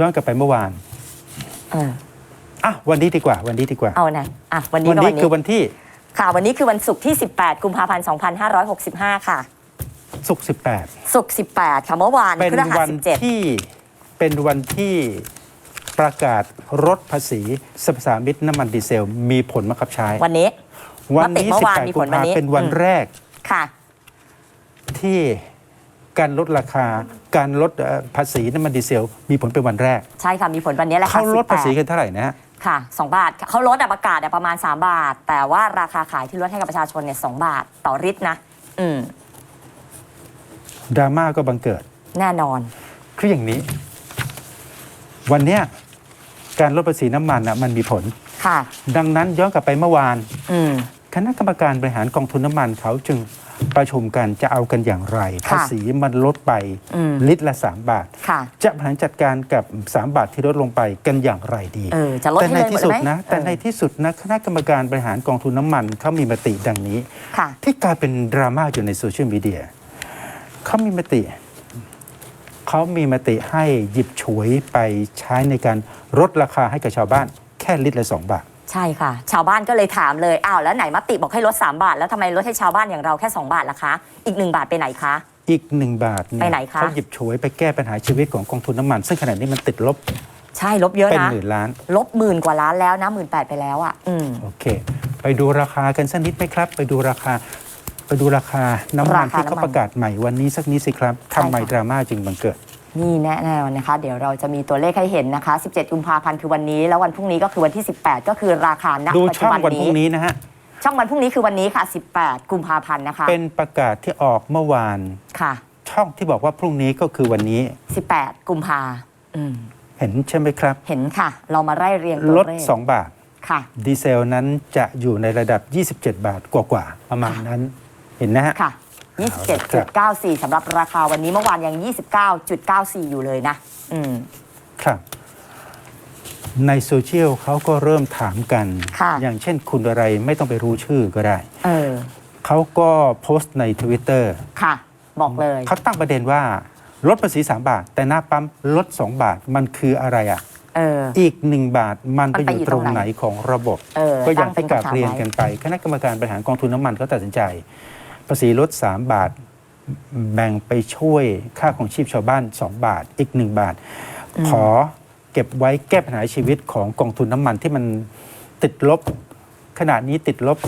ย้อนกลับไปเมื่อวานเอออะวันนี้ดีกว่า วันนี้ดีกว่า เอาไหนอะวันนี้วันก็นี้วันนี้คือวันที่ค่ะ วันนี้คือวันศุกร์ที่ 18 กุมภาพันธ์ 2565 ค่ะ ศุกร์ศุกร์18 ค่ะ เมื่อวาน18เป็นพฤหัวัสน17ที่เป็นวันที่ประกาศลดภาษีสรรพสามิตน้ำมันดีเซล มีผลบังคับใช้ วันนี้ วันนี้มติเมื่อวานมี18ผกุลมวันภานี้เป็นวันอืมแรกค่ะ ที่ การลดราคา การลดเอ่อภาษีน้ำมันดีเซล มีผลเป็นวันแรก ใช่ค่ะ มีผลวันนี้แหละค่ะเขาลดภาษี18กันเท่าไหร่นะฮะค่ะ 2 บาทเขาลดอะประกาศอะประมาณ 3 บาท แต่ว่าราคาขายที่ลดให้กับประชาชนเนี่ย2บาทต่อลิตรนะ อืมดราม่าก็บังเกิด แน่นอน คืออย่างนี้ วันเนี้ยการลดภาษีน้ำมันอะมันมีผล ค่ะ ดังนั้นย้อนกลับไปเมื่อวาน อืม คณะกรรมการบริหารกองทุนน้ำมันเขาจึงประชุมกันจะเอากันอย่างไรค่ะภาษีมันลดไปอืมลิตรละ 3 บาทค่ะจะบริหารจัดการกับ 3 บาทที่ลดลงไปกันอย่างไรดีเออจะลดแต่ให้ในเลยหมที่ดสุเลดยไหมนะ แต่ในเออที่สุดนะคณะกรรมการบริหารกองทุนน้ำมันเขามีมติดังนี้ค่ะที่กลายเป็นดราม่าอยู่ในโซเชียลมีเดียเขามีมติเขามีมติให้หยิบฉวยไปใช้ในการลดราคาให้กับชาวบ้าน แค่ลิตรละ 2 บาท ใช่ค่ะ ชาวบ้านก็เลยถามเลยอ้าวแล้วไหนมติบอกให้ลด 3 บาท แล้วทำไมลดให้ชาวบ้านอย่างเราแค่ 2 บาทล่ะคะ อีก 1 บาทไปไหนคะ อีกหนึ่งบาทเนี่ยไปไหนคะ เขาหยิบฉวยไปแก้ปัญหาชีวิตของกองทุนน้ำมัน ซึ่งขณะนี้มันติดลบใช่ลบเยอะเป็นนะหมื่นล้าน ลบหมื่นกว่าล้านแล้วนะหมื่นแปดไปแล้วอะอืม โอเค ไปดูราคากันสักนิดไหมครับ ไปดูราคา ไปดูราคาน้ำมันราคาที่เขาน้ำมันประกาศใหม่วันนี้สักนิดสิครับทำไมใช่ค่ะ ดราม่าจึงบังเกิด นี่แน่นอนนะคะ เดี๋ยวเราจะมีตัวเลขให้เห็นนะคะ 17 กุมภาพันธ์คือวันนี้ แล้ววันพรุ่งนี้ก็คือวันที่ 18 ก็คือราคาณดูปัจช่จุองบันวันพนี้ รุ่งนี้นะฮะ ช่องวันพรุ่งนี้คือวันนี้ค่ะ 18 กุมภาพันธ์นะคะเป็นประกาศที่ออกเมื่อวาน ค่ะ ช่องที่บอกว่าพรุ่งนี้ก็คือวันนี้ 18 กุมภาอืมเห็นใช่ไหมครับ เห็นค่ะ เรามาไล่เรียงตัวลด เลข2 บาท ค่ะ ดีเซลนั้นจะอยู่ในระดับ 27 บาทกว่าๆประมาณนั้น เห็นนะฮะ ค่ะ 27.94สำหรับราคาวันนี้เมื่อวานยัง 29.94 อยู่เลยนะ อืม ครับ ในโซเชียลเขาก็เริ่มถามกัน ค่ะ อย่างเช่นคุณอะไรไม่ต้องไปรู้ชื่อก็ได้ เออ เขาก็โพสต์ใน Twitter ค่ะ บอกเลย เขาตั้งประเด็นว่าลดภาษี 3 บาท แต่หน้าปั๊มลด 2 บาทมันคืออะไรอะ เออ อีก 1 บาทมันไปมันอไปยู่อยู่ตรงตรงไหไหนนของระบบ เออก็อย่างตั้งเป็ที่นกราบคำถามเรียนไว้กันไป คณะกรรมการบริหารกองทุนน้ำมันเขาตัดสินใจ ภาษีลด 3 บาท แบ่งไปช่วยค่าของชีพชาวบ้าน 2 บาท อีก 1 บาท ขอเก็บไว้แก้ปัญหาชีวิตของกองทุนน้ำมันที่มันติดลบ ขณะนี้ติดลบ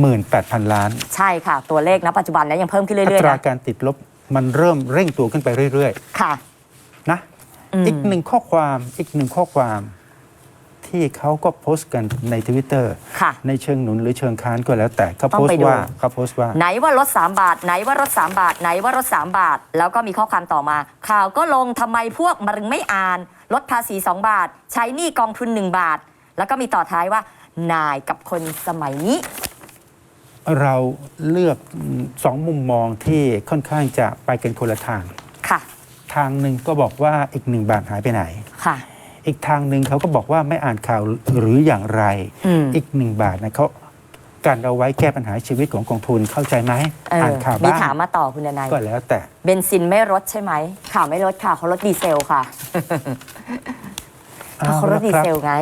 18,000 ล้าน ใช่ค่ะ ตัวเลขนะปัจจุบันเนี้ยังเพิ่มขึ้นอัเรื่อยตๆรานะการติดลบมันเริ่มเร่งตัวขึ้นไปเรื่อยค่ะ ๆ นะอืมอีกหนึ่งข้อความอีกหนึ่งข้อความ ที่เขาก็โพสต์กันในทวิตเตอร์ค่ะในเชิงหนุนหรือเชิงค้านก็แล้วแต่เขาต้องโพสไปต์ดู ว่าเขาโพสต์ว่า ไหนว่าลด3บาท ไหนว่าลด3บาท ไหนว่าลด3บาท แล้วก็มีข้อความต่อมา ข่าวก็ลงทำไมพวกมรึงไม่อ่านลดภาษี 2 บาท ใช้หนี้กองทุน 1 บาท แล้วก็มีต่อท้ายว่า นายกับคนสมัยนี้ เราเลือกสองมุมมองที่ค่อนข้างจะไปกันคนละทาง ค่ะ ทางหนึ่งก็บอกว่าอีกหนึ่งบาทหายไปไหน ค่ะ อีกทางหนึ่งเขาก็บอกว่าไม่อ่านข่าวหรืออย่างไรอืมอีกหนึ่งบาทนะเขาการเอาไว้แก้ปัญหาชีวิตของกองทุนเข้าใจไหมเอออ่านข่าวมีบ้างถามมาต่อคุณนายก็แล้วแต่เบนซินไม่ลดใช่ไหมข่าวไม่ลดค่ะเขาลดดีเซลค่ะเอาเขาลละดดีครับเซลไง